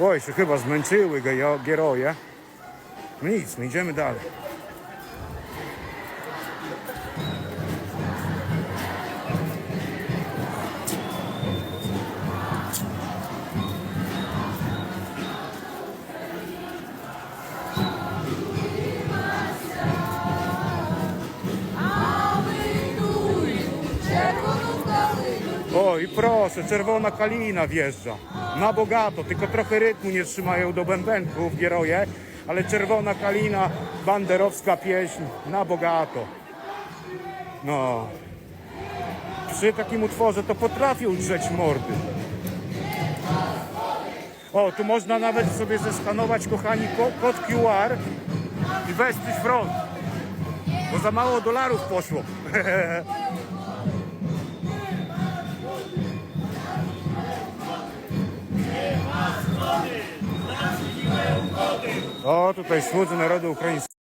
Oj, się chyba zmęczyły geroje. No nic, my idziemy dalej. O i proszę, czerwona kalina wjeżdża. Na bogato, tylko trochę rytmu nie trzymają do bębenków gieroje, ale czerwona kalina, banderowska pieśń, na bogato. No. Przy takim utworze to potrafią drzeć mordy. O, tu można nawet sobie zeskanować, kochani, ko- kod QR i wesprzeć front. Bo za mało dolarów poszło. Ovo, to je svud za narodu ukrajinski.